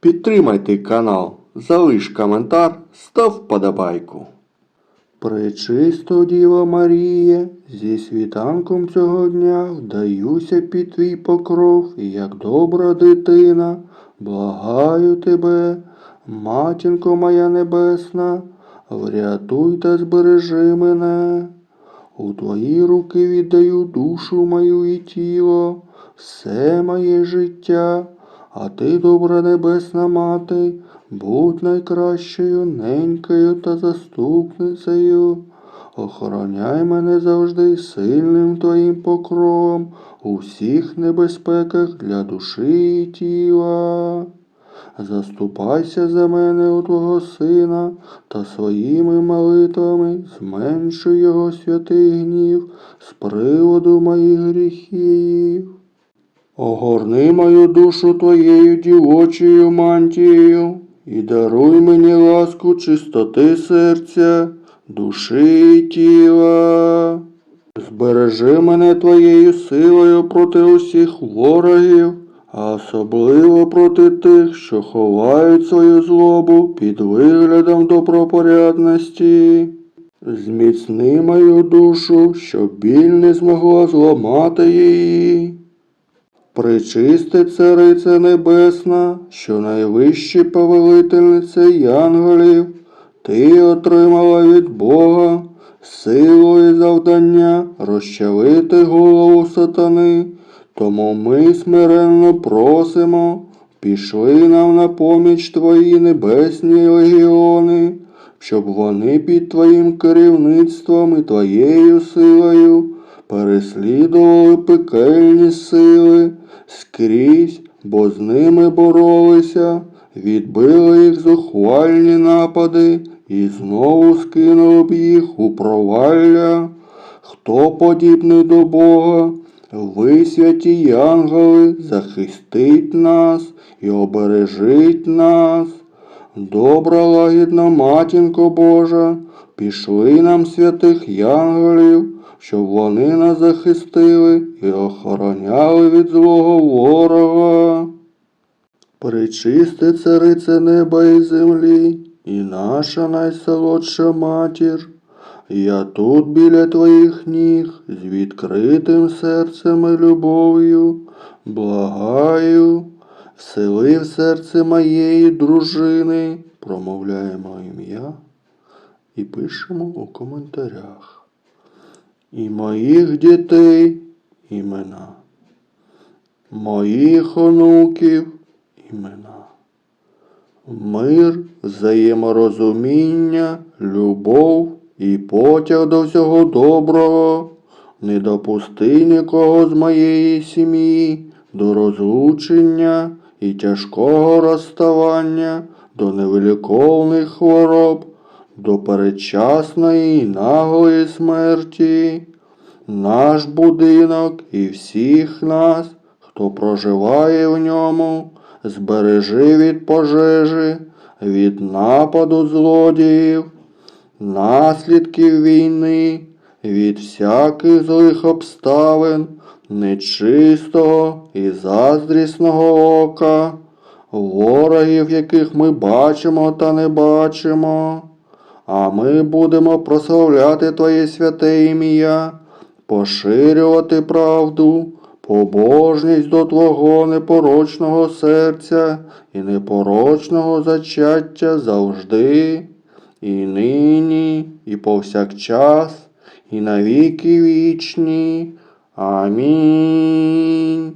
Підтримайте канал, залиш коментар, став вподобайку. Пречисто Діва Марія, зі світанком цього дня вдаюся під твій покров, як добра дитина, благаю тебе, матінко моя небесна, врятуй та збережи мене. У твої руки віддаю душу мою і тіло, все моє життя, а ти, добра небесна мати, будь найкращою ненькою та заступницею. Охороняй мене завжди сильним твоїм покровом у всіх небезпеках для душі і тіла. Заступайся за мене у Твого Сина та своїми молитвами зменшуй його святий гнів з приводу моїх гріхів. Огорни мою душу твоєю дівочою мантією і даруй мені ласку чистоти серця, душі і тіла. Збережи мене твоєю силою проти усіх ворогів, а особливо проти тих, що ховають свою злобу під виглядом добропорядності. Зміцни мою душу, щоб біль не змогла зламати її. Пречисте царице небесна, що найвищі повелительниця янголів, ти отримала від Бога силу і завдання розчавити голову сатани, тому ми смиренно просимо, пішли нам на поміч твої небесні легіони, щоб вони під твоїм керівництвом і твоєю силою переслідували пекельні сили скрізь, бо з ними боролися, відбили їх зухвальні напади і знову скинули б їх у провалля. Хто подібний до Бога? Ви, святі янголи, захистить нас і обережить нас. Добра лагідна матінко Божа, пішли нам святих янголів, щоб вони нас захистили і охороняли від злого ворога. Пречисти царице неба і землі, і наша найсолодша матір. Я тут біля твоїх ніг, з відкритим серцем і любов'ю, благаю, всели в серце моєї дружини, промовляємо ім'я і пишемо у коментарях. І моїх дітей імена, моїх онуків імена. Мир, взаєморозуміння, любов і потяг до всього доброго. Не допусти нікого з моєї сім'ї до розлучення і тяжкого розставання, до невиліковних хвороб, до передчасної наглої смерті. Наш будинок і всіх нас, хто проживає в ньому, збережи від пожежі, від нападу злодіїв, наслідків війни, від всяких злих обставин, нечистого і заздрісного ока, ворогів, яких ми бачимо та не бачимо. А ми будемо прославляти Твоє святе ім'я, поширювати правду, побожність до Твого непорочного серця і непорочного зачаття завжди, і нині, і повсякчас, і навіки вічні. Амінь.